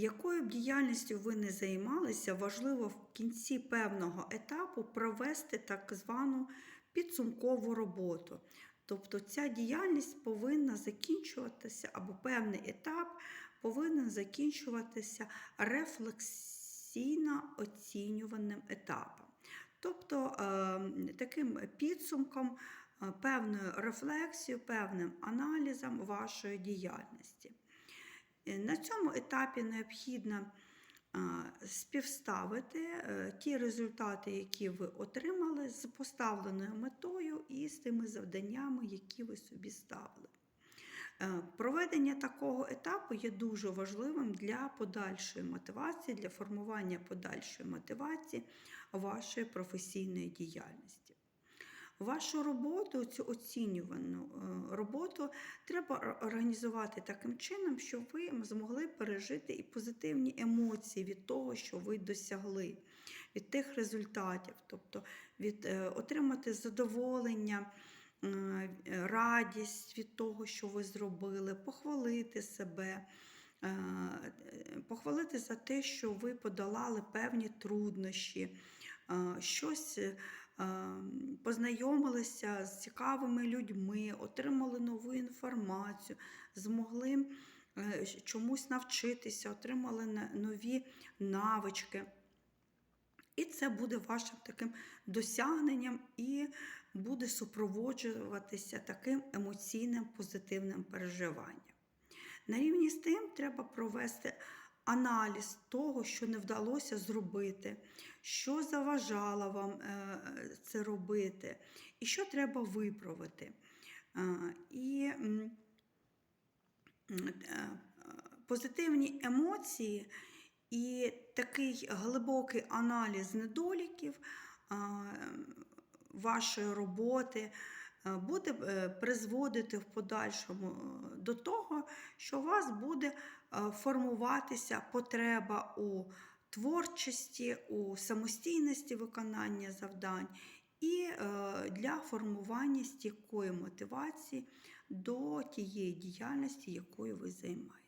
Якою б діяльністю ви не займалися, важливо в кінці певного етапу провести так звану підсумкову роботу. Тобто ця діяльність повинна закінчуватися, або певний етап повинен закінчуватися рефлексійно оцінюваним етапом. Тобто е, таким підсумком, е, певною рефлексією, певним аналізом вашої діяльності. Е, На цьому етапі необхідно співставити е, ті результати, які ви отримали з поставленою метою і з тими завданнями, які ви собі ставили. Е, Проведення такого етапу є дуже важливим для подальшої мотивації, для формування подальшої мотивації вашої професійної діяльності. Вашу роботу, цю оцінювану е, роботу, треба організувати таким чином, щоб ви змогли пережити і позитивні емоції від того, що ви досягли, від тих результатів, тобто від е, отримати задоволення. е, Радість від того, що ви зробили, похвалити себе, похвалити за те, що ви подолали певні труднощі, щось познайомилися з цікавими людьми, отримали нову інформацію, змогли е, чомусь навчитися, отримали нові навички. І це буде вашим таким досягненням і буде супроводжуватися таким емоційним позитивним переживанням. На рівні з тим треба провести аналіз того, що не вдалося зробити, що заважало вам е, це робити, і що треба виправити. Е, І е, позитивні емоції і такий глибокий аналіз недоліків вашої роботи буде е, призводити в подальшому е, до того, що у вас буде е, формуватися потреба у творчості, у самостійності виконання завдань і е, для формування стійкої мотивації до тієї діяльності, якою ви займаєтесь.